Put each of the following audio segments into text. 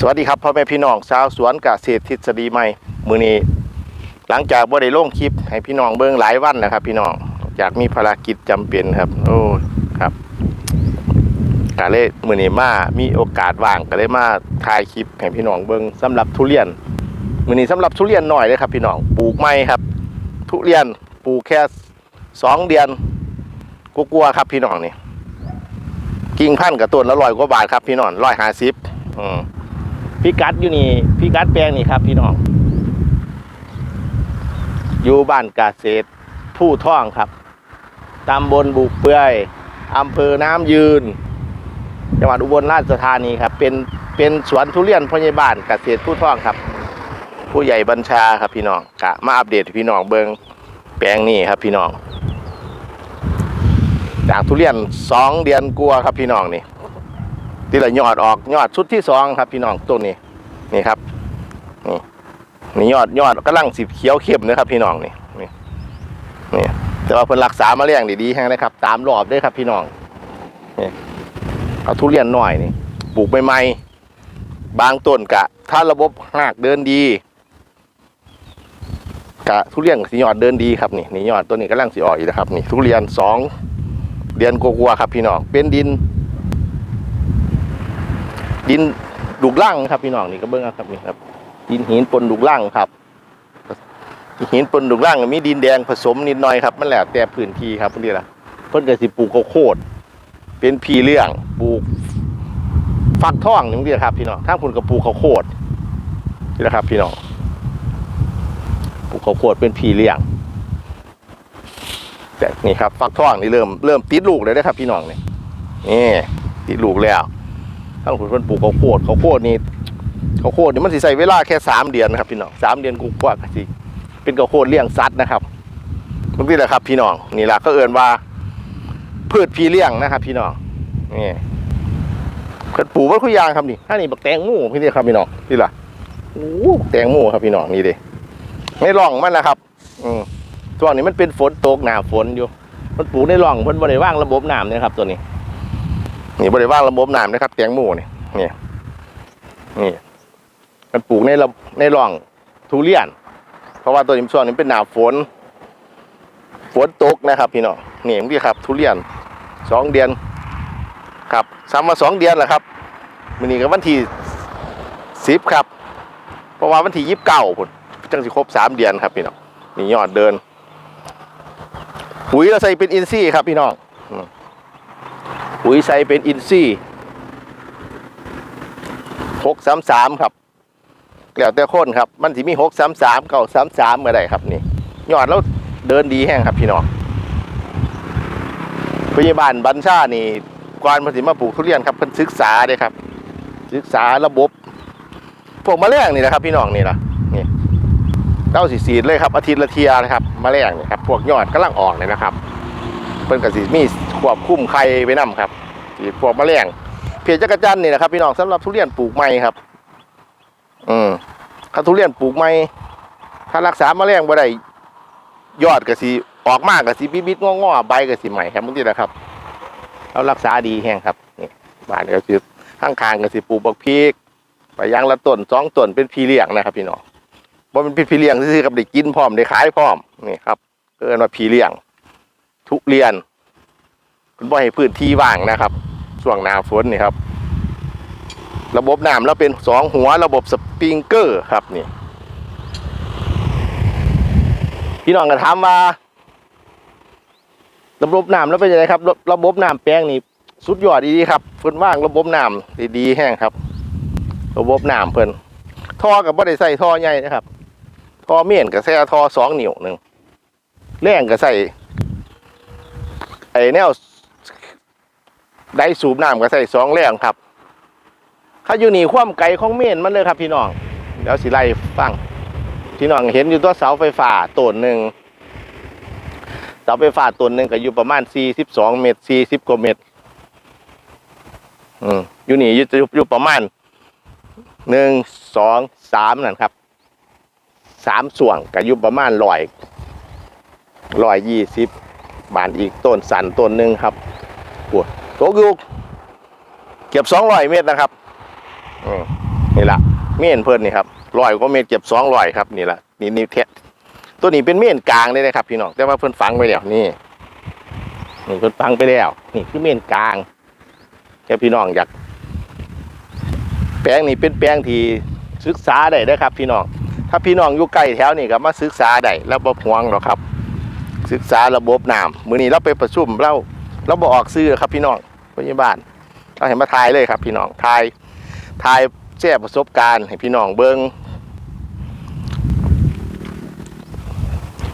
สวัสดีครับพ่อแม่พี่น้องชาวสวนเกษตรทฤษฎีใหม่มือนี้หลังจากบ่ได้ลงคลิปให้พี่น้องเบิ่งหลายวันนะครับ พี่น้องจากมีภารกิจจำเป็นครับ โอ้ครับก็เลยมือนี้มามีโอกาสว่างก็เลยมาถ่ายคลิปให้พี่น้องเบิ่งสำหรับทุเรียนมือนี้สำหรับทุเรียนหน่อยเลยครับ พี่น้องปลูกใหม่ครับ ทุเรียนปลูกแค่สองเดือนกลัวๆครับพี่น้องนี่กิ่งพันกับต้นละร้อยกว่าบาทครับพี่น้องร้อยห้าสิบอืม พิกัดอยู่นี่พิกัดแปลงนี่ครับ พี่น้อง อยู่บ้านกาเศษผู้ท่องครับตำบลบุกเปื่อยอำเภอน้ำยืน จังหวัดอุบลราชธานีครับ เป็นเป็นสวนทุเรียนพยาบาลเกษตรผู้ท่องครับ ผู้ใหญ่บัญชาครับพี่น้องกะมาอัปเดตพี่น้องเบิงแปลงนี่ครับพี่น้องจากทุเรียนสองเดือนกลัวครับพี่น้องนี่ ที่ละยอดออกยอดชุดที่สองครับ พี่น้องต้นนี้นี่ครับนี่นี่ยอดยอดกำลังสีเขียวเข้มนะครับ พี่น้องนี่นี่นี่แต่ว่าเพิ่นรักษามาเลี้ยงดีๆแห้งนะครับ ตามรอบด้วยครับ พี่น้องนี่เอาทุเรียนหน่อยนี่ปลูกใหม่ๆบางต้นกะ ถ้าระบบหากเดินดีกะทุเรียนสียอดเดินดีครับนี่นี่ยอดต้นนี้กำลังสีออกอีกนะครับ นี่ทุเรียนสองเดือนกลัวๆครับ พี่น้องเป็นดิน ดินดุกล่างครับพี่น้องนี่ก็เบิ้งเอาครับนี่ครับดินหินปนดุกล่างครับหินปนดุกล่างมีดินแดงผสมนิดหน่อยครับมันแหล้วแต่พื้นที่ครับนี่ละเพิ่นก็สิปลูกข้าวโพดเป็นพีเรื่องปลูกฟักทองนี่นี่ครับพี่น้องถ้าคุณก็ปลูกข้าวโพดนี่แหละครับ พี่น้องปลูกข้าวโพดเป็นพีเรื่องแต่นี่ครับฟักทองนี่เริ่มเริ่มติดลูกเลยนะครับ พี่น้องนี่นี่ติดลูกแล้ว ทั้งผลเพิ่นปลูกข้าวโพดข้าวโพดนี่ข้าวโพดนี่มันสิใช้เวลาแค่สามเดือนนะครับพี่น้องสามเดือนกูกว่าก็สิเป็นข้าวโพดเลี้ยงสัตว์นะครับมันนี่แหละครับ พี่น้องนี่แหละก็เอื่นว่าพืชพีเลี้ยงนะครับ พี่น้องนี่เพิ่นปลูกไว้คุยยางครับนี่ถ้านี่บักแตงหมูพี่นี่ครับพี่น้องนี่ล่ะโอ้แตงหมูครับพี่น้องนี่เด้ไม่ร่องมันนะครับ อืมช่วงนี้มันเป็นฝนตกหนาฝนอยู่ มันปลูกในร่องเพิ่นบ่ได้วางระบบน้ำเนี่ยครับตัวนี้ นี่บริวารระบบน้ำนะครับแตงโมนี่นี่นี่มันปลูกในระในร่องทุเรียน เพราะว่าตัวนี้ช่วงนี้เป็นหนาฝน ฝนตกนะครับ พี่น้องนี่นี่ครับ ทุเรียนสองเดือนครับซ้ำมาสองเดือนแหละครับมันนี้ก็วันที่สิบครับ เพราะว่าวันที่ยี่สิบเก้าพุ่จังสิครบสามเดือนครับพี่น้องนี่ยอดเดินปุ๋ยเราใส่เป็นอินซี่ครับพี่น้อง ปุ๋ยใส่เป็นอินซี่หกสามสามครับแล้วแต่คนครับ มันที่มีหกสามสามเก้าสามสามเมื่อใดครับนี่ยอดแล้วเดินดีแห้งครับพี่น้องพยาบาลบัญชานี่ก่อนมันสิมาปลูกทุเรียนครับเพิ่นศึกษาเด้ครับ ศึกษาระบบพวกแมลงนี่นะครับ พี่น้องนี่นะนี่เต้าสีสีเลยครับอาทิตย์ละเทียนะครับแมลงนี่ครับพวกยอดกำลังออกเลยนะครับเพิ่นก็สิมี ควบคุมไข่ไว้นํครับสีพวกแมลงเพจจักรจันทร์นี่นะครับพี่น้องสำหรับทุเรียนปลูกใหม่ครับ อืมถ้าทุเรียนปลูกใหม่ถ้ารักษามะแมลงบ่ได้ยอดก็สิออกมากก็สิบิดๆงอๆใบก็สิใหม่ครับบางทีนะครับเรารักษาดีแฮงครับนี่บ้านก็คือข้างๆก็สิปลูกบักพริกไปยางละต้นสองต้นเป็นพีเลี้ยงนะครับ พี่น้องบ่เป็นพีเลี้ยงซื่อกับได้กินพร้อมได้ขายพร้อมนี่ครับเอิ้นว่าพีเลี้ยง ทุเรียน คุณบ่ให้พื้นที่ว่างนะครับช่วงหน้าฝนนี่ครับ ระบบน้ำแล้วเป็นสองหัวระบบสปริงเกอร์ครับนี่พี่น้องก็ถามว่า ระบบน้ำแล้วเป็นยังไงครับ ระระบบน้ำแปลงนี่สุดยอดดีๆครับเพิ่นว่างระบบน้ำดีๆแห้งครับ ระบบน้ำเพิ่นท่อกับบ่ได้ใส่ท่อใหญ่นะครับท่อเมียนกับใส่ท่อสองนิ้วหนึ่งแรงก็ใส่ไอแนว ได้สูบน้ำก็ใส่สองแรงครับข้าอยู่นี่ความไกลของเมนมันเลยครับพี่น้องเดี๋ยวสิไล่ฟังพี่น้องเห็นอยู่ตัวเสาไฟฟ้าต้นหนึ่งเสาไฟฟ้าต้นหนึ่งก็อยู่ประมาณสี่สิบสองเมตรสี่สิบกว่าเมตรอืมอยู่นี่อยู่อยู่ประมาณหนึ่งสองสามนั่นครับสามส่วงก็อยู่ประมาณร้อยร้อยยี่สิบบานอีกต้นสันต้นหนึ่งครับปวด ตกอยู่เก็บสองร้อยเมตรนะครับนี่ละเม่นเพิ่นนี่ครับร้อยก็เมตรเก็บสองร้อยครับนี่ละนี่นี่เทตัวนี้เป็นเม่นกลางเลยนะครับ พี่น้องแต่ว่าเพิ่นฝังไปแล้วนี่นี่เพิ่นฝังไปแล้ว นี่คือเม่นกลางแค่พี่น้องอยากแปลงนี้เป็นแปลงที่ศึกษาได้นะครับ พี่น้องถ้าพี่น้องอยู่ใกล้แถวนี่ก็มาศึกษาได้แล้วบ่ห่วงหรอกครับ ศึกษาระบบน้ำมือนี้เราไปประชุมเรา เราบ่ออกซื้อครับพี่น้องพยาบาลเราเห็นมาทายเลยครับ พี่น้องทายทายแจ้ประสบการณ์ให้พี่น้องเบิ่ง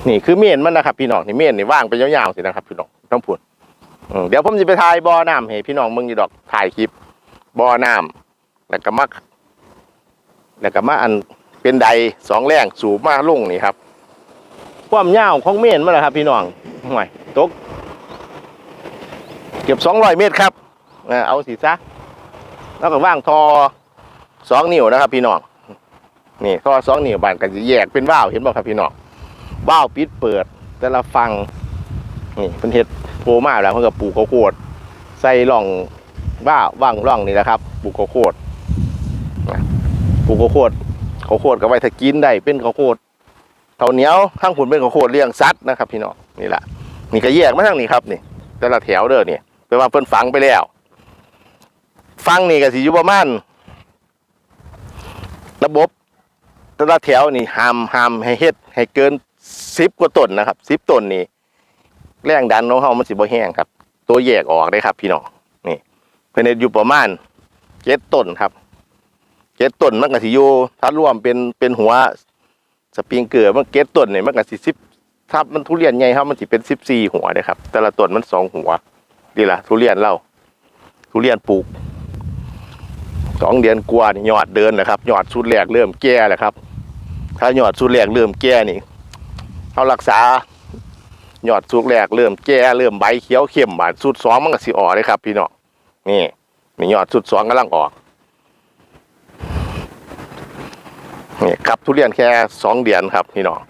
นี่คือเมนมันนะครับพี่น้องนี่เมนนี่ว่างไปยาวๆสินะครับ พี่น้องต้องพูดเดี๋ยวผมจะไปทายบ่อน้ำให้พี่น้องเบิ่งอยู่ดอกถ่ายคลิปบ่อน้ำแล้วก็มาแล้วก็มาอันเป็นใดสองแรงสูบมาลุ่งนี่ครับ ความยาวของเมนมันแหละครับ พี่น้องห่วยตก เก็บสองร้อยเมตรครับเอาสิซะแล้วก็ว่างทอสองนิ้วนะครับ พี่น้องนี่ทอสองนิ้วบานกันจะแยกเป็นว่าวเห็นบ่ครับพี่น้องว่าวปิดเปิด แต่ละฟังนี่เป็นเห็ดโผล่มาแล้วเพื่อกับปลูกข้าวโพดใส่ร่องว่าวว่างร่องนี่แหละครับปลูกข้าวโพดปลูกข้าวโพดข้าวโพดก็ไว้ถ้ากินได้เป็นข้าวโพดข้าเหนียวข้างผุนเป็นข้าวโพดเลี้ยงสัตว์นะครับ พี่น้องนี่แหละนี่ก็แยกมาทางนี้ครับนี่แต่ละแถวเด้อเนี่ย แปลว่าเพิ่นฝังไปแล้ว ฟังนี่ก็สิอยู่ประมาณระบบแต่ละแถวนี่ห้ามห้ามให้เฮ็ดให้เกินสิบกว่าต้นนะครับสิบต้นนี่แรงดันของเฮามันสิบ่แห้งครับ ตัวแยกออกได้ครับ พี่น้องนี่เพิ่นเฮ็ดอยู่ประมาณเจ็ดต้นครับเจ็ดต้นมันก็สิอยู่ถ้ารวมเป็นเป็นหัวสปริงเกอร์มันเก็ตต้นเนี่ยมันก็สิสิบถ้ามันทุเรียนใหญ่ครับมันสิเป็นสิบสี่หัวเลยครับ แต่ละต้นมันสองหัว ดีละทุเรียนเราทุเรียนปลูกสองเดือนกว่านี่ยอดเดินนะครับยอดสุดแรกเริ่มแก่แล้วครับ ถ้ายอดสุดแรกเริ่มแก่นี่เขารักษายอดสุดแรกเริ่มแก่เริ่มใบเขียวเข้มบาดสุดสองมันก็สิออกเลยครับ พี่น้องนี่นี่ยอดสุดสองกำลังออกนี่ครับทุเรียนแค่สองเดือนครับพี่น้อง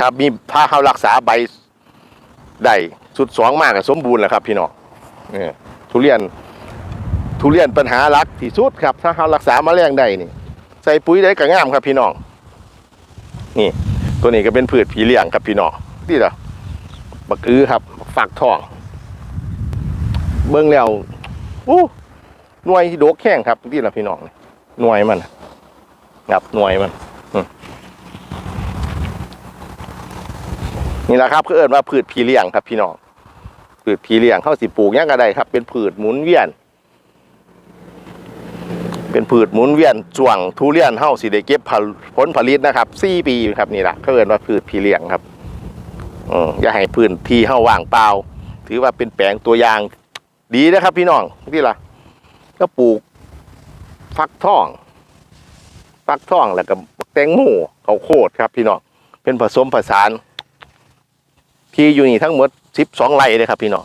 ครับมีถ้าเขารักษาใบได้ สุดสองมากกับสมบูรณ์แล้วครับพี่น้องเนี่ยทุเรียนทุเรียนปัญหาหลักที่สุดครับ ถ้าเขารักษาแมลงได้นี่ ใส่ปุ๋ยได้ก็งามครับพี่น้อง นี่ ตัวนี้ก็เป็นพืชผีเลี้ยงครับพี่น้องนี่เหรอบักอื้อครับฝักทอง เบิ้งแล้วอู้หน่วยโดกแข้งครับนี่เหรอพี่น้องหน่วยมันงับหน่วยมันนี่แหละครับก็เอิ้นว่าพืชพีเลี้ยงครับพี่น้อง พืชพีเลี้ยงเข้าสิปลูกยังก็ได้ครับ เป็นพืชหมุนเวียน เป็นพืชหมุนเวียนจ่วงทุเรียนเฮาสิได้เก็บผลผลิตนะครับสี่ปีครับนี่แหละก็เอิ้นว่าพืชพีเลี้ยงครับอย่าให้พื้นที่เฮาว่างเปล่า ถือว่าเป็นแปลงตัวอย่างดีนะครับ พี่น้องที่ล่ะก็ปลูกฟักทองฟักทองแล้วก็แตงโมเขาวโพดครับ พี่น้องเป็นผสมผสานที่อยู่นี่ทั้งหมด สิบสองไร่เลยครับ พี่น้อง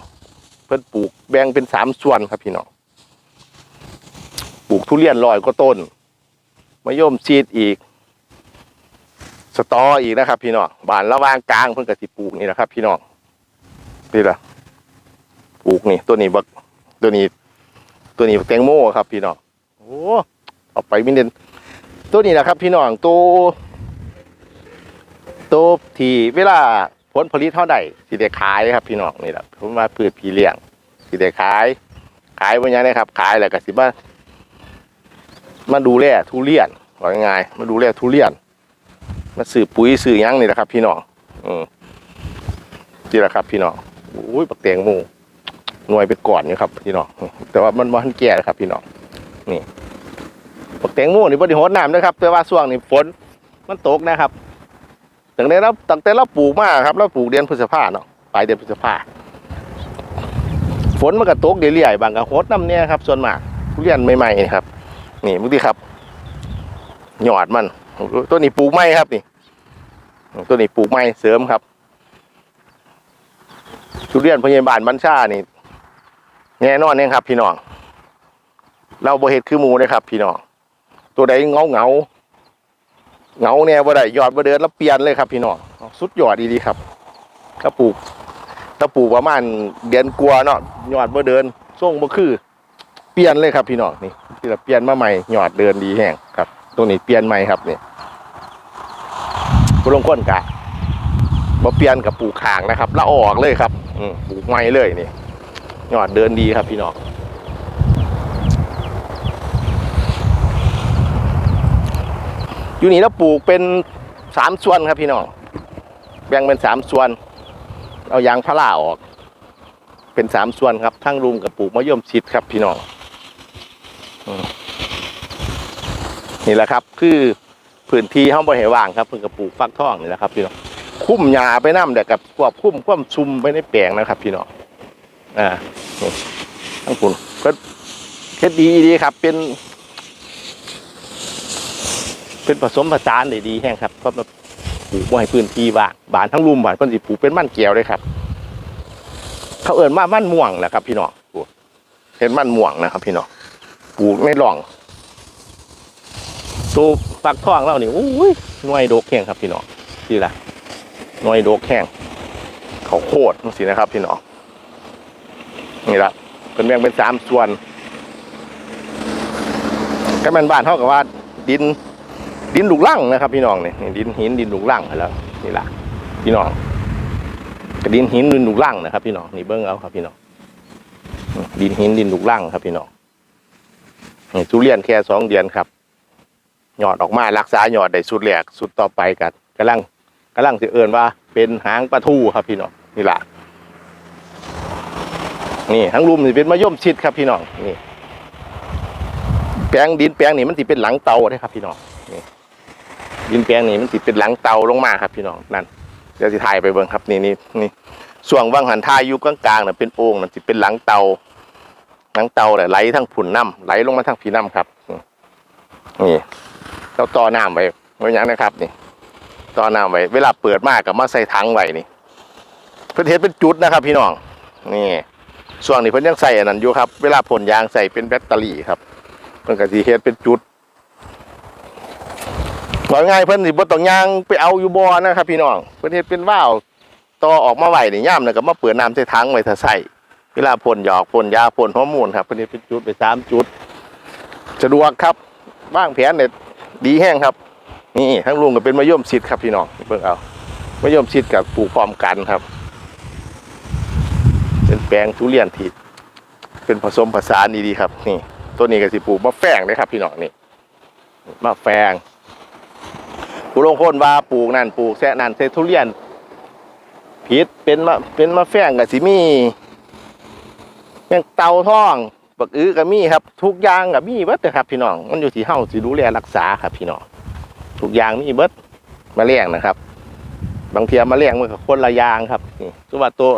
เพิ่นปลูกแบ่งเป็นสามส่วนครับพี่น้องปลูกทุเรียนลอยก็ต้นมะยมชีดอีก สตออีกนะครับ พี่น้องบานระหว่างกลางเพิ่นก็สิปลูกนี่นะครับ พี่น้องนี่ละปลูกนี่ ตัวนี้บักตัวนี้ ตัวนี้แตงโมครับ พี่น้องโอ้เอาไปมินเดนตัวนี้นะครับ พี่น้องตัวตัวที่เวลา ผลผลิตเท่าใดสิได้ขายครับพี่น้องนี่แหละผมว่าพืชพีเลี้ยงสิได้ขาย ขายวันนี้นะครับ ขายแล้วก็สิมามาดูแลทุเรียนว่าง่ายมาดูแลทุเรียน มาซื้อปุ๋ยซื้อยังนี่แหละครับ พี่น้องอืมนี่แหละครับ พี่น้องโอ้ยปักแตงโมหน่วยเป็นก่อนอยู่ครับ พี่น้องแต่ว่ามันมันแก่แล้วครับ พี่น้องนี่บักแตงโมนี่บ่ได้โหดน้ำนะครับ แต่ว่าช่วงนี้ฝนมันตกนะครับ ตั้งแต่เราตั้งแต่เราปลูกมาครับเราปลูกเดือนพฤษภาเนาะปลายเดือนพฤษภาฝนมันก็ตกเรื่อยๆบางก็โหดน้ำเนี่ยครับ ส่วนมากทุเรียนใหม่ๆนี่ครับ นี่บางทีครับ หยอดมัน ตัวนี้ปลูกไม้ครับนี่ ตัวนี้ปลูกไม้เสริมครับทุเรียนพยาบาลบัญชานี่แน่นอนเนี่ยครับ พี่น้องเราบ่เฮ็ดคือหมูนะครับ พี่น้องตัวใดเงาเงา เงาเนี่ยบ่ได้ยอดบ่เดินแล้วเปลี่ยนเลยครับพี่น้องสุดยอดดีๆครับถ้าปลูกถ้าปลูกประมาณเดือนกลัวเนาะยอดบ่เดินส่งบ่คือเปลี่ยนเลยครับพี่น้องนี่ที่เราเปลี่ยนมาใหม่หยอดเดินดีแห้งครับ ตัวนี้เปลี่ยนใหม่ครับนี่ผู้ลงก้นกะบ่เปลี่ยนกับปลูกขางนะครับ แล้วออกเลยครับ อืปลูกใหม่เลยนี่หยอดเดินดีครับพี่น้อง อยู่นี่เราปลูกเป็นสามส่วนครับพี่น้องแบ่งเป็นสามส่วน เอายางพาราออก เป็นสามส่วนครับทั้งรุมกับปลูกมะยมชิดครับพี่น้องนี่แหละครับ คือพื้นที่ห้องบริเหว่างครับเพื่อกับปลูกฟักทองนี่แหละครับพี่น้องคุ้มหญ้าไปน้ำเด็กกับควบคุ้มควมชุมไปในแปลงนะครับ พี่น้องอ่าทั้งคุณก็เฮ็ดดีดีครับ เป็น เป็นผสมผสานได้ดีแห้งครับก็มาปลูกไว้ให้พื้นที่ว่างบานทั้งรุมบานเพิ่นสิปลูกเป็นมันแก้วเลยครับ เขาเอิ้นว่ามันม่วงแหละครับ พี่น้องเห็นมันม่วงนะครับ พี่น้องปลูกในร่องตัวฟักทองเรานี่อุ้ยหน่วยโดกแห้งครับ พี่น้องนี่ละหน่วยโดกแห้งเขาโคตรสินะครับ พี่น้องนี่ละเป็นแบ่งเป็นสามส่วนก็แม่นบ้านเท่ากับว่าดิน ดินลูกลังนะครับ พี่น้องเนี่นี่ดินหินดินลูกลังแล้วนี่ละพี่น้องกระดินหินดินลูกล่างนะครับพี่น้องนี่เบิ้งเอาครับพี่น้องดินหินดินลูกล่างครับพี่น้องนี่ทุเรียนแค่สองเดือนครับหยอดออกมารักษาหยอดได้สุดแหลกสุดต่อไปกันกำลังกำลังจะเอินว่า เป็นหางปลาทูครับพี่น้องนี่ละนี่ทั้งรุมนี่เป็นมะยมชิดครับพี่น้องนี่แปลงดินแปลงนี่มันสิเป็นหลังเตาเด้ครับพี่น้องนี่ ดินแปลงนี่มันสิเป็นหลังเตาลงมาครับพี่น้องนั่นเดี๋ยวสิถ่ายไปเบิ่งครับนี่นี่นี่ส่วงว่างหันท่ายอยู่กลางๆน่ะเป็นโอ่งน่ะสิเป็นหลังเตาหลังเตาน่ะไหลทั้งผุนน้ำไหลลงมาทั้งผีน้ำครับนี่เราต่อน้ำไว้ไว้อยังนะครับนี่ต่อน้ำไว้เวลาเปิดมากกับมาใส่ถังไว้นี่เพื่อเทศเป็นจุดนะครับพี่น้องนี่ส่วงนี้เพิ่นยังใส่อันนั้นอยู่ครับ เวลาผลยางใส่เป็นแบตเตอรี่ครับเพิ่นก็สิเฮ็ดเป็นจุด ว่าง่ายเพิ่นสิบ่ต้องย่างไปเอาอยู่บ่อนะครับ พี่น้องเพิ่นเฮ็ดเป็นว่าวต่อออกมาไว้นี่ย่ามน่ะก็มาเปิดน้ำใส่ถังไว้ถ้าใส่เวลาพ่นหยอกพ่นยาพ่นฮอร์โมนครับเพิ่นเฮ็ดเป็นจุดไปสามจุดสะดวกครับวางแผนเนี่ยดีแห้งครับ นี่ทั้งลุงก็เป็นมะยมชิดครับพี่น้องเบิ่งเอามะยมชิดกับปลูกพร้อมกันครับ เป็นแปลงทุเรียนที่เป็นผสมผสานดีๆครับ นี่ ตัวนี้ก็สิปลูกมะแฝงเลยครับ พี่น้องนี่มะแฝง ผู้ลงคนว่าปลูกนั่นปลูกแซะนั่นเซทุเรียนผิดเป็นมะเป็นมะแฝงกับสิมีแมงเต่าท่องบักอื้อกับมีครับ ทุกอย่างกับมีเบิดนะครับ พี่น้อง มันอยู่ที่เฮาสิดูแลรักษาครับ พี่น้องทุกอย่างมีเบิดมาเลี้ยงนะครับ บางเทียมาเลี้ยงมันก็คนละยางครับนี่สมมติว่าตัว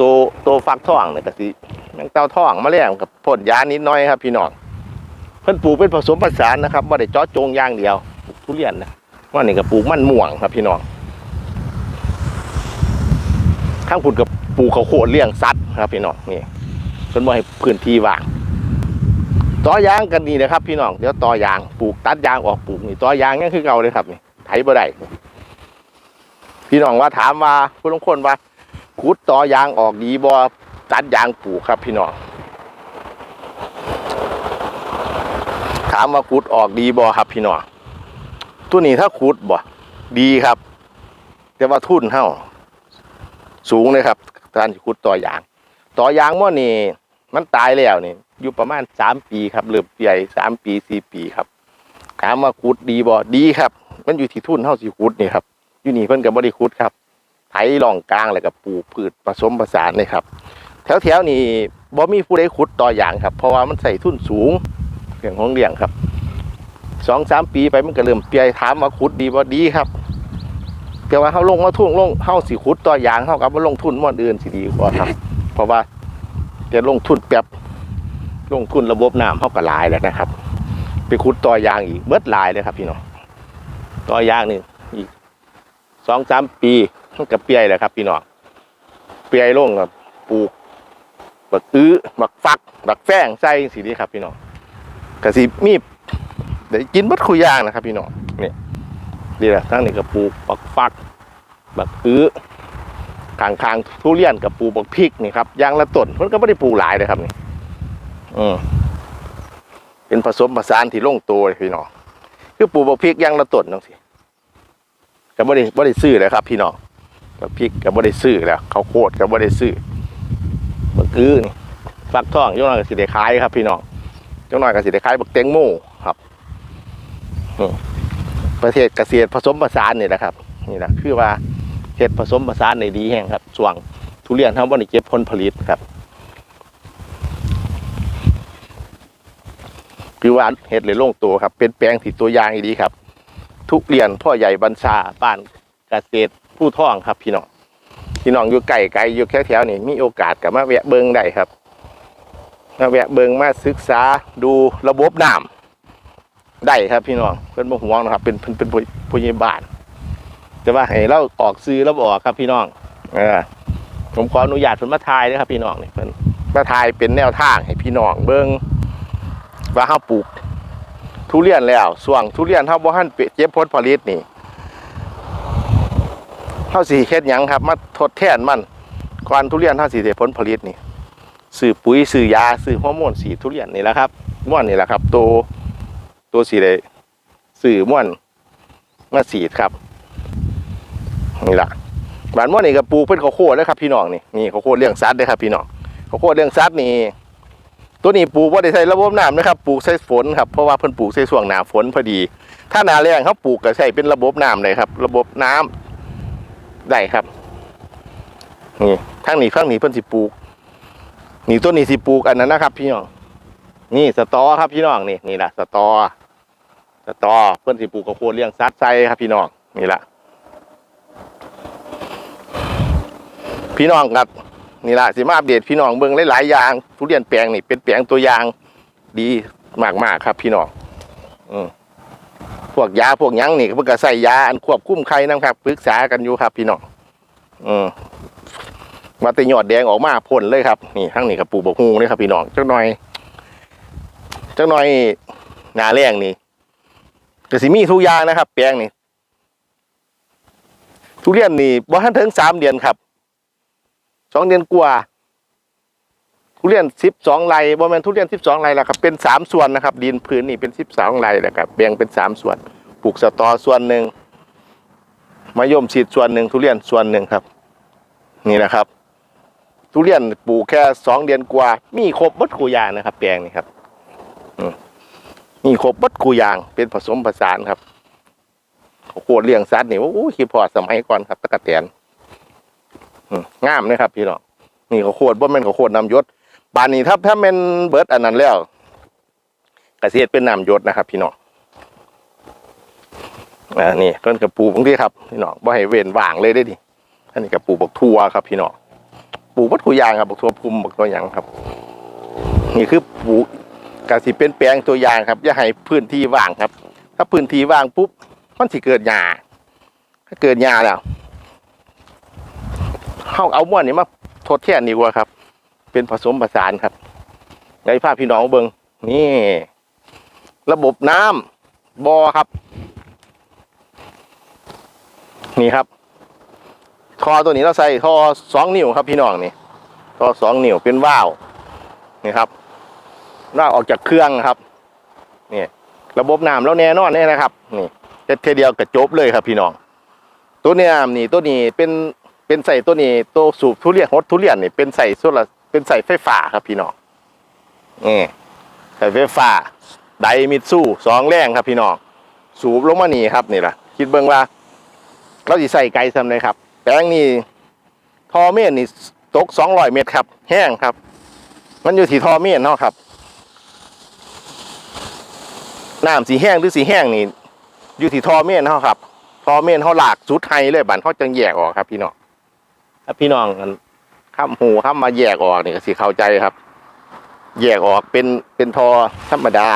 ตัวตัวฟักท่องเนี่ยก็สิแมงเต่าท่องมาเลี้ยงกับพ่นยานิดน้อยครับ พี่น้องเพิ่นปลูกเป็นผสมผสานนะครับไม่ได้จาะจงอย่างเดียวทุเรียนนะ ว่านี่กับปลูกมันม่วงครับพี่น้องข้างผุดกับปลูกเขาโพดเลี้ยงสัตว์ครับพี่น้องนี่เพิ่นบ่ให้พื้นที่ว่างต่อยางกันนี่นะครับ พี่น้องเดี๋ยวต่อยางปลูกตัดยางออกปลูกนี่ต่อยางนี่คือเก่าเลยครับนี่ไถบ่ได้พี่น้องว่าถามว่าผู้ลงคนว่าขุดต่อยางออกดีบ่ตัดยางปลูกครับ พี่น้องถามว่าขุดออกดีบ่ครับพี่น้อง ตัวนี้ถ้าขุดบ่ดีครับ แต่ว่าทุนเท่าสูงเลยครับการขุดต่อยาง ต่อยางม่อนี่มันตายแล้วนี่อยู่ประมาณสามปีครับเริ่มใหญ่สามปีสี่ปีครับถามว่าขุดดีบ่ดีครับ มันอยู่ที่ทุนเท่าสิขุดนี่ครับอยู่นี่เพิ่นกับบริขุดครับไถร่องกลางแล้วก็ปลูกพืชผสมผสานเลยครับ แถวๆนี่บ่มีผู้ใดขุดต่อยางครับ เพราะว่ามันใส่ทุนสูงเรื่องของเลี้ยงครับ สองสามปีไปมันก็เริ่มเปียถามว่าขุดดีบ่ดีครับแต่ว่าเขาลงมาทุ่งลงเข้าสิขุดต่อยางเข้ากับว่าลงทุนมอนอื่นสิดีกว่าครับ เพราะว่าจะลงทุนแป๊บลงทุนระบบน้ำเข้าก็หลายแล้วนะครับ ไปขุดต่อยางอีกเบิดลายเลยครับพี่น้องต่อยางนี่อีกสองสามปีมันก็เปียเลยครับ พี่น้องเปียลงกับปลูกบักอื้อบักฟักบักแฝงใส่สิดีครับ พี่น้องกระสิมี เดี๋ยวกินบัดคุยยางนะครับ พี่น้องนี่นี่แหละทั้งนี้ก็ปลูกบักฟักบักอื้อคางคางทุเรียนกับปลูกบักพริกนี่ครับยางละต้นเพิ่นก็ไม่ได้ปลูกหลายเลยครับนี่อืมเป็นผสมผสานที่ลงตัวเลยพี่น้องคือปลูกบักพริกยางละต้นจังซี่ก็บ่ได้บ่ได้ซื้อเลยครับ พี่น้องบักพริกก็บ่ได้ซื้อแล้วข้าวโพดก็บ่ได้ซื้อบักอื้อนี่ฟักทองจังหน่อยก็สิได้ขายครับ พี่น้องจังหน่อยก็สิได้ขายบักแตงโมครับอืม ประเทศเกษตรผสมผสานนี่แหละครับนี่แหละคือว่าเฮ็ดผสมผสานในดีแห่งครับช่วงทุเรียนทำบ่ได้เก็บผลผลิตครับ คือว่าเฮ็ดเลยลงตัวครับ เป็นแปลงที่ตัวอย่างดีครับ ทุเรียนพ่อใหญ่บรรชาบ้านเกษตรผู้ท่องครับ พี่น้องพี่น้องอยู่ไกลไกลอยู่แถวๆนี่มีโอกาสกับมาแวะเบิงได้ครับมาแวะเบิงมาศึกษาดูระบบน้ำ ได้ครับพี่น้องเป็นบ่ห่วงนะครับ เป็นเป็นเป็นผู้ใหญ่บ้านแต่ว่าให้เราออกซื้อแล้วบออกครับพี่น้องเออผมขออนุญาตเพิ่นมาทายนะครับ พี่น้องนี่เพิ่นมาทายเป็นแนวทางให้พี่น้องเบิงว่าเฮาปลูก ทุเรียนแล้วส่วงทุเรียนเฮาบ่ทันเจ็บผลผลิตนี่เฮาสิเฮ็ดหยังครับ มาทดแทนมันก่อนทุเรียนเฮาสิได้ผลผลิตนี่ซื้อปุ๋ยซื้อยาซื้อฮอร์โมนสีทุเรียนนี่แหละครับม่วนนี่แหละครับ โต ตัวสิได้ซื้อม่วนมาสีดครับนี่ละบ้านม่วนนี่ก็ปลูกเป็นข้าวโพดนะครับพี่น้องนี่นี่ข้าวโพดเลี้ยงสัตว์เด้อครับพี่น้องข้าวโพดเลี้ยงสัตว์นี่ตัวนี้ปลูกว่าได้ใช้ระบบน้ำนะครับปลูกใช้ฝนครับเพราะว่าเพิ่นปลูกใช้ช่วงหนาฝนพอดี ถ้าหนาแล้งเขาปลูกก็ใช้เป็นระบบน้ำเลยครับ ระบบน้ำได้ครับนี่ทางนี้ข้างนี้เพิ่นสิปลูกนี่ต้นนี้สิปลูกอันนั้นนะครับ พี่น้องนี่สตอครับพี่น้องนี่นี่แหละสตอ สตอเพิ่อนสิปลูกข้าวโพดเลี้ยงสัตว์ใส่ครับพี่น้องนี่แหละพี่น้องครับนี่ละสิมาอัปเดตพี่น้องเบิ่งหลายๆอย่างทุเรียนแปลงนี่เป็นแปลงตัวอย่างดีมากๆครับพี่น้องอืมพวกยาพวกยังนี่เพิ่นก็ใส่ยาอันควบคุมไข่นํครับปรึกษากันอยู่ครับพี่น้องอืมมาต่ยอดแดงออกมาพ่นเลยครับนี่ทั้งนี่กับปูบกฮูนี่ครับพี่น้องจักหน่อยจักหน่อยหนาแรงนี่ ก็สิมีทุกอย่างนะครับ แปลงนี่ทุเรียนนี่บ่ทันถึงสามเดือนครับสองเดือนกว่า ทุเรียนสิบสองไร่บ่แม่นทุเรียนสิบสองไร่แล้วครับเป็นสามส่วนนะครับ ดินพื้นนี่เป็นสิบสองไร่นะครับแบ่งเป็นสามส่วนปลูกสตอส่วนหนึ่งมะยมฉีดส่วนหนึ่งทุเรียนส่วนหนึ่งครับ นี่นะครับ ทุเรียนปลูกแค่สองเดือนกว่า มีครบบัดคูอยางนะครับ แปลงนี่ครับอื มีครบบัดคูยางเป็นผสมผสานครับข้าวดเลี้ยงสัตว์นี่โอ้คิดพอสมัยก่อนครับตะกะแตนงามเลยครับ พี่น้องนี่เขาวโคตรบ่แม่นเขาวโคตรนำยศบานนี้ถ้าถ้าแม่นเบิร์ดอันนั้นแล้วกเสียดเป็นนำยศนะครับ พี่น้องอ่านี่ต้นกระปูบางทีครับพี่น้องบ่ให้เว้นว่างเลยได้ดิอันนี้กระปูบักทัวครับ พี่น้องปลูกวัตถุกอยางครับบักทัวพุ่มบักตัวหยังครับ นี่คือปู กกรสิเป็นแปลงตัวอย่างครับอย่าให้พื้นที่ว่างครับ ถ้าพื้นที่ว่างปุ๊บมันสิเกิดหญ้าถ้าเกิดหญ้าแล้วเข้าเอาม้วนนี่มาทดแทนดีกว่าครับ เป็นผสมผสานครับไงภาพพี่น้องเบิงนี่ ระบบน้ำบอครับ นี่ครับท่อตัวนี้เราใส่ท่อสองนิ้วครับพี่น้องนี่ท่อสองนิ้วเป็นว่าวนี่ครับ ว่าวออกจากเครื่องครับนี่ระบบน้ำแล้วแน่นอนเนี่ยนะครับ นี่เฮ็ดเทเดียวกระจบเลยครับพี่น้อง ตัวนี้นี่ตัวนี้เป็นเป็นใส่ตัวนี้ตัวสูบทุเรียนฮดทุเรียนนี่เป็นใส่โซลาเป็นใส่ไฟฟ้าครับพี่น้องนี่ใส่ไฟฟ้าไดมิดสู้สองแรงครับพี่น้อง สูบลงมานี่ครับนี่ละคิดเบิ่งว่าเราสิใส่ไกลซำเลยครับแปลงนี่ทอเมนนี่ตกสองร้อยเมตรครับ แห้งครับ มันอยู่ที่ทอเมนเนาะครับ น้ำสีแห้งหรือสีแห้งนี่อยู่ที่ทอเมนเนาะครับทอเมนเขาหลากสุดไฮเลยบันเขาจังแยกออกครับ พี่น้องถ้าพี่น้องกันข้ามหูข้ามมาแยกออกนี่ก็สิเข้าใจครับ แยกออกเป็นเป็นทอธรรมดา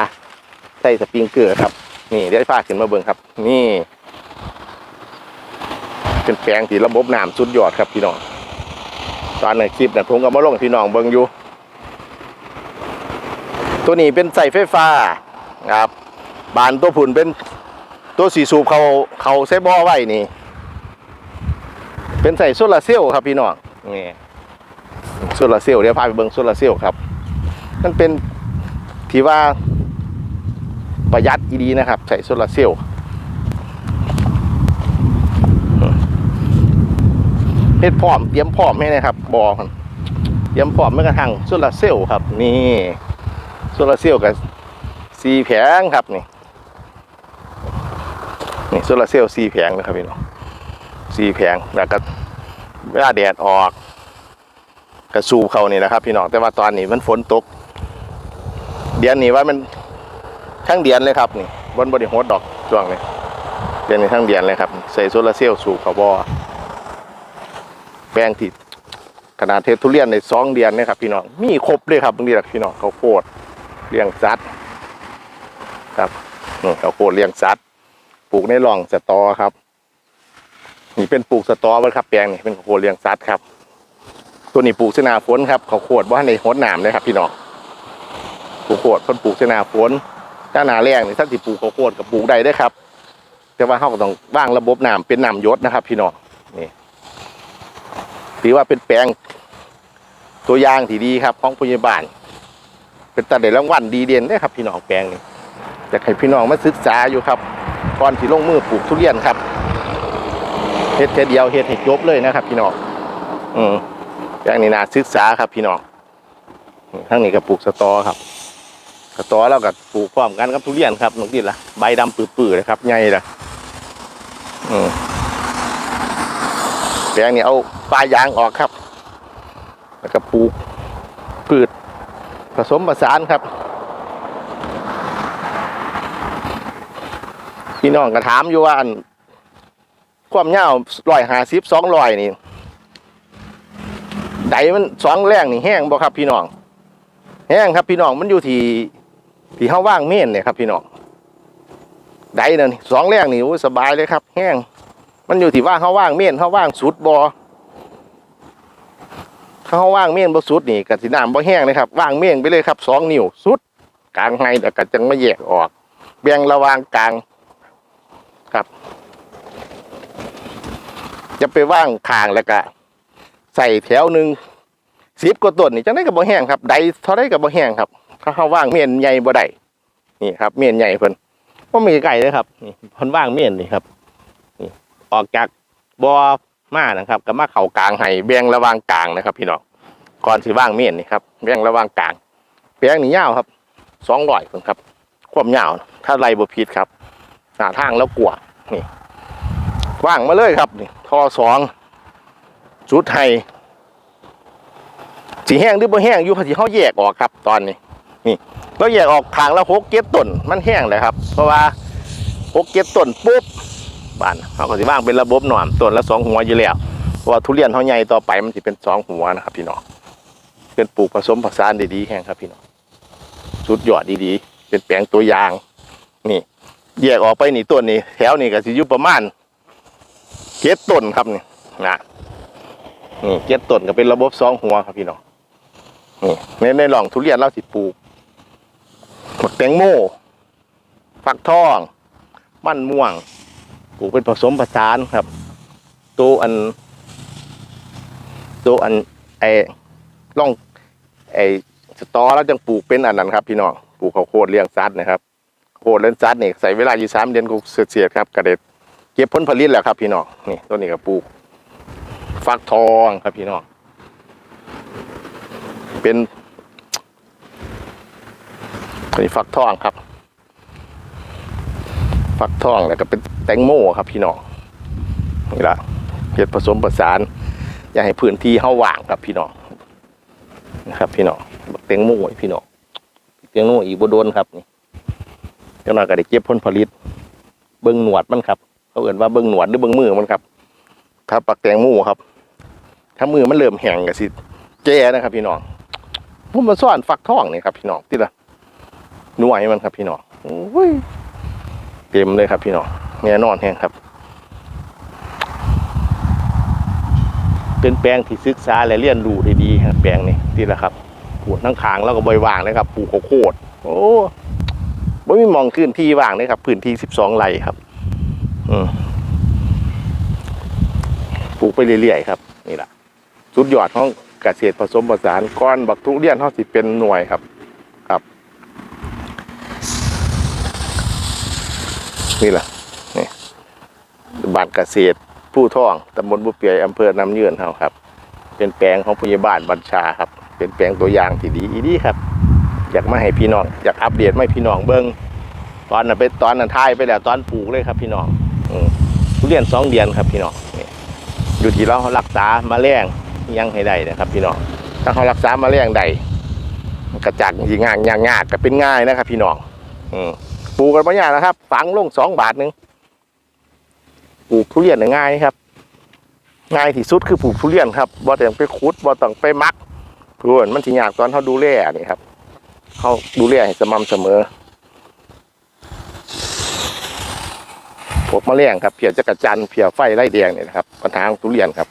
ใส่สปริงเกอร์ครับ นี่ได้พาขึ้นมาเบิ่งครับ นี่ เป็นแปลงที่ระบบน้ำสุดยอดครับพี่น้องตอนในคลิปเนะผมก็มาลงพี่น้องเบิ่งอยู่ ตัวนี้เป็นใส่ไฟฟ้าครับ บานตัวผุนเป็นตัวสีสูบเขาเขาใส่บ่อไว้นี่ เป็นใส่โซลาเซลล์ครับพี่น้องนี่โซลาเซลล์เดี๋ยวพาไปเบิ่งโซลาเซลล์ครับมันเป็นที่ว่าประหยัดอีดีนะครับ ใส่โซลาเซลล์เฮ็ดพร้อมเตรียมพร้อมให้นะครับบอเตรียมพร้อมแม้กระทั่งโซลาเซลล์ครับ นี่โซลาเซลล์กับสีแผงครับนี่ นี่โซลาร์เซลล์สีแผงนะครับพี่น้องสีแผงแล้วก็เวลาแดดออกกระสูบเขานี่นะครับ พี่น้องแต่ว่าตอนนี้มันฝนตก เดือนนี้ว่ามันทั้งเดือนเลยครับนี่บนบริโภคดอกช่วงนี้เดือนนี้ทั้งเดือนเลยครับ ใส่โซลาร์เซลล์สูบเขาบอแปลงที่ขนาดเททุเรียนในสองเดือนนี่ยครับ พี่น้องมีครบเลยครับบางทีละพี่น้องเขาวโพดเลี้ยงสัตว์ครับเขาวโพดเลี้ยงสัตว์ ปลูกในร่องสตอครับ นี่เป็นปลูกสตอไว้ครับแปลงนี่เป็นข้าวโพดเลี้ยงสัตว์ครับ ตัวนี้ปลูกเสนาฝนครับเขาวโพดว่าในหดหนามเลยครับ พี่น้องปลูกโคดเพิ่นปลูกเสนาฝนถ้าหนาแรงนี่ท่านสิปลูกข้าวโพดกับปลูกได้เด้ครับ แต่ว่าเขาก็ต้องวางระบบหน้ำเป็นหน้ำยศนะครับ พี่น้องนี่ถือว่าเป็นแปลงตัวอย่างที่ดีครับของพยาบาล เป็นตาเด็รางวัลดีเด่นเด้ครับ พี่น้องแปลงนี้อยากให้พี่น้องมาศึกษาอยู่ครับ ก่อนที่ลงมือปลูกทุเรียนครับเฮ็ดแค่เดียวเฮ็ดให้จบเลยนะครับ พี่น้องอืมแปลงนี้นาศึกษาครับพี่น้องทั้งนี้ก็ปลูกสตอครับสตอแล้วก็ปลูกพร้อมกันกับทุเรียนครับน้องดินละใบดำปื้อๆเลยครับใหญ่ละอืมแปลงนี้เอาปลายางออกครับ แล้วก็ปลูกพืชผสมผสานครับ พี่น้องก็ถามอยู่ว่าอันความยาวร้อยหาสิบสองร้อยนี่ไดมันสองแรงนี่แห้งบ่ครับ พี่น้อง แห้งครับ พี่น้องมันอยู่ที่ที่เขาว่างเม่นเนี่ยครับ พี่น้องไดนั่นสองแรงนี่โอ้สบายเลยครับ แห้งมันอยู่ที่ว่าเขาว่างเม่นเขาว่างสุดบอถ้าเขาว่างเม่นบ่สุดนี่กับสีน้ำบ่แห้งเลยครับว่างเม่นไปเลยครับสองนิ้วสุด กลางไฮแต่ก็จังไม่แยกออก แบ่งระหวางกลาง ครับ จะไปว่างคางแล้วก็ใส่แถวหนึ่งสิบกว่าต้นนี่จังได้กับบ่แห้งครับ ใดเท่าได้กับบ่แห้งครับเขาเขาว่างเมียนใหญ่บ่ได้นี่ครับ เมียนใหญ่เพิ่นก็มีไก่เลยครับนี่เพิ่นว่างเมียนนี่ครับนี่ออกจากบ่อมานะครับก็มาเข่ากลางให้แบ่งระหวางกลางนะครับ พี่น้องก่อนสิว่างเมียนนี่ครับแบ่งระหวางกลางแปลงนี่ยาวครับสองร้อยเพิ่นครับ ความยาวถ้าไรบ่ผิดครับ หน้าทางแล้วกลัวนี่ว่างมาเลยครับนี่ท่อสองจุดไฮสีแห้งหรือบ่แห้งอยู่พอดีเขาแยกออกครับตอนนี้ นี่เราแยกออกทางละหกเก็ดต้นมันแห้งเลยครับ เพราะว่าหกเก็ดต้นปุ๊บบ้านเขาก็สิว่างเป็นระบบหน่อนต้นละสองหัวอยู่แล้วเพราะว่าทุเรียนเขาใหญ่ต่อไปมันสิเป็นสองหัวนะครับ พี่น้องเป็นปลูกผสมผสานดีๆแห้งครับพี่น้องสุดยอดดีๆ เป็นแปลงตัวอย่างนี่ แยกออกไปนี่ต้นนี่แถวนี่ก็สิอยู่ประมาณเก็ดต้นครับนี่นะนี่เก็ดต้นก็เป็นระบบสองหัวครับพี่น้องนี่ในในหล่องทุเรียนเราสิปลูกหมกแตงโมฟักทอง มันม่วงปลูกเป็นผสมผสานครับ ตัวอัน ตัวอันไอ้ล่องไอ้สตอแล้วจังปลูกเป็นอันนั้นครับ พี่น้องปลูกข้าวโพดเลี้ยงสัตว์นะครับ โคดเลี้ยงสัตว์นี่ใส่เวลาอยู่สามเดือนก็เสียดครับกระเด็ดเก็บผลผลิตแล้วครับพี่น้องนี่ต้นนี้ก็ปลูกฟักทองครับพี่น้องเป็นอันนี้ฟักทองครับ ฟักทองแล้วก็เป็นแตงโมครับพี่น้องนี่ละเพียผสมผสาน อย่าให้พื้นที่เฮาว่างครับพี่น้องนะครับ พี่น้องแตงโมพี่น้องแตงโมอีกบโดนครับนี่ จ้าหน้าก็ได้เก็บผลผลิต เบิ้งหนวดมันครับ เขาเอ่นว่าเบิ้งหนวดหรือเบิ้งมือมันครับ ถ้าปักแตงโมครับ ถ้ามือมันเริ่มแห้งก็สิแก่นะครับ พี่น้องผมมาซ่อนฟักทองนี่ครับ พี่น้องติดละหน่วยมันครับ พี่น้องโอ้ยเต็มเลยครับ พี่น้องแน่นอนแห้งครับ เป็นแปลงที่ศึกษาและเรียนรู้ได้ดีครับแปลงนี้ติดละครับปลูกทั้งขางแล้วก็ใบว่างเลยครับปลูกข้าวโพดโอ้ ไม่มีมองพื้นที่ว่างเลยครับพื้นที่สิบสองไร่ครับปลูกไปเรื่อยๆครับ นี่แหละสุดยอดของเกษตรผสมผสานก้อนบักทุเรียนเท่าสิเป็นหน่วยครับ ครับ นี่แหละนี่บ้านเกษตรผู้ท่องตำบลบุเปียอำเภอน้ำเยือนเฮาครับ เป็นแปลงของพยาบาลบัญชาครับ เป็นแปลงตัวอย่างที่ดีอีดีครับ อยากมาให้พี่น้องอยากอัปเดตมาให้พี่น้องเบิ้งตอนนั้นไปตอนนั้นทายไปแล้วตอนปลูกเลยครับ พี่น้องอืทุเรียนสองเดือนครับพี่น้องอยู่ที่เรารักษามาแรงยังให้ได้นะครับ พี่น้องถ้าเขารักษามาแรงได้กระจักยิงง่ายยากยากก็เป็นง่ายนะครับ พี่น้องอืปลูกกันไม่ยากนะครับ ฝังลงสองบาทหนึ่งปลูกทุเรียนน่ะง่ายครับ ง่ายที่สุดคือปลูกทุเรียนครับบ่ต้องไปขุดบ่ต้องไปมักเพื่อนมันสิยากตอนเขาดูแลนี่ครับ เขาดูแลให้สม่ำเสมอพวกแมลงครับเพียจักรจันเพียไฟไล่แดงเนี่ยนะครับปัญหาของทุเรียนครับ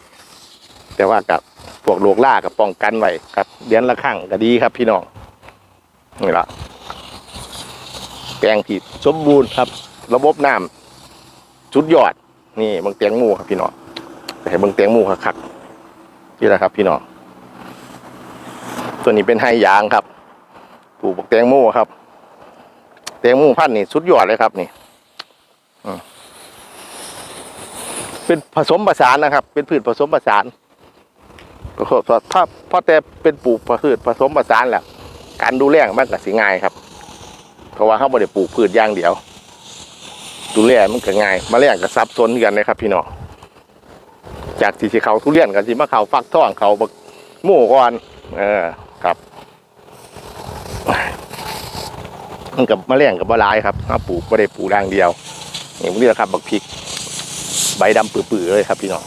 แต่ว่ากับพวกโรคล่ากับป้องกันไว้ครับเดือนละครั้งก็ดีครับ พี่น้องนี่ละแปลงผิดสมบูรณ์ครับ ระบบน้ำชุดยอด นี่บางเตียงหมูครับพี่น้องแต่บางเตียงหมูคักๆนี่แหละครับ พี่น้องตัวนี้เป็นไฮยางครับ ปลูกบักแตงโมครับแตงโมพันธุ์นี่สุดยอดเลยครับนี่เป็นผสมผสานนะครับ เป็นพืชผสมผสานถ้าพอแต่เป็นปลูกพืชผสมผสานแหละการดูแลมันก็สิง่ายครับ เพราะว่าเขาไม่ได้ปลูกพืชอย่างเดียว ดูแลมันก็ง่ายมาแลงกับซับซ้อนกันนะครับ พี่น้องจากที่สิเขาทุเรียนกันสิมาเขาฟักท่องเขาบักมูก่อน เออครับ มันกับมะเร็งกับบะลายครับถ้าปลูกไม่ได้ปลูกด่างเดียวนี่ผมเรียกครับบักพริก ใบดำปื้อๆเลยครับพี่น้อง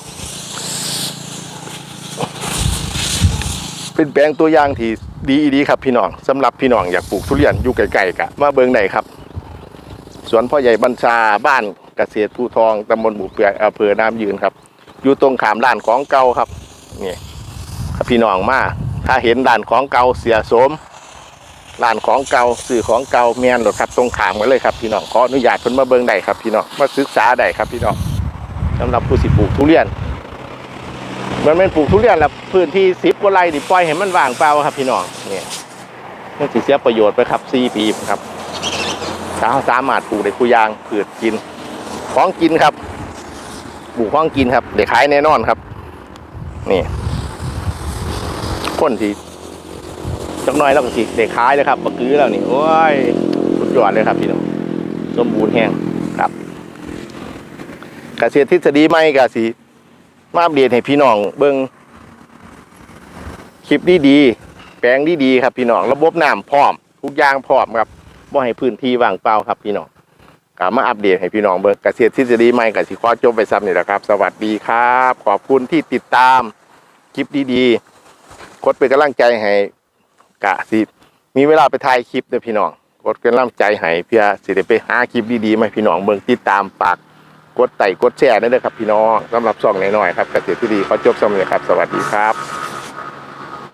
เป็นแปลงตัวอย่างที่ดีดีครับพี่น้องสำหรับพี่น้องอยากปลูกทุเรียนอยู่ไกลๆกะมาเบิงไหนครับ สวนพ่อใหญ่บัญชาบ้านเกษตรภูทองตำบลหมู่เปียอำเภอน้ำยืนครับ อยู่ตรงขามด้านของเก่าครับนี่พี่น้องมาถ้าเห็นด้านของเก่าเสียโสม ร้านของเก่าสื่อของเก่าเมียนหรอครับตรงขามกันเลยครับพี่น้องขออนุญาตเพิ่นมาเบิ่งได้ครับพี่น้องมาศึกษาได้ครับพี่น้องสำหรับผู้สิปลูกทุเรียนมันเป็นปลูกทุเรียนแล้วพื้นที่สิบกว่าไร่นี่ปล่อยให้มันว่างเปล่าครับพี่น้องเนี่ยมันสิเสียประโยชน์ไปครับสี่ปีครับถ้าเราสามารถปลูกได้ผู้ยางพืชกินของกินครับปลูกของกินครับเดี๋ยวขายแน่นอนครับ นี่คนที่ จักหน่อยแล้วก็สิเด็กขายเลยครับบักกือแล้วนี่โอ้ยสุดยอดเลยครับพี่น้องสมบูรณ์แห้งครับเกษตรทฤษฎีใหม่ก็สิมาอัปเดตให้พี่น้องเบิ่งคลิปดีๆแปลงดีๆครับพี่น้องระบบน้ำพร้อม ทุกอย่างพร้อมครับบ่ให้พื้นที่ว่างเปล่าครับพี่น้องก็มาอัปเดตให้พี่น้องเบิ่งเกษตรทฤษฎีใหม่ก็สิขอจบไปซ้ำนี่แหละครับ สวัสดีครับ ขอบคุณที่ติดตามคลิปดีๆกดเป็นกำลังใจให้ กะสิมีเวลาไปถ่ายคลิปเด้อพี่น้องกดกันล่ำใจให้เพื่อสิได้ไปหาคลิปดีๆมาพี่น้องเบิ่งติดตามปากกดไต่กดแชร์ได้เลยครับพี่น้องสำหรับช่องหน่อยๆครับเกษตรที่ดีเขาจบสำเร็จครับสวัสดีครับ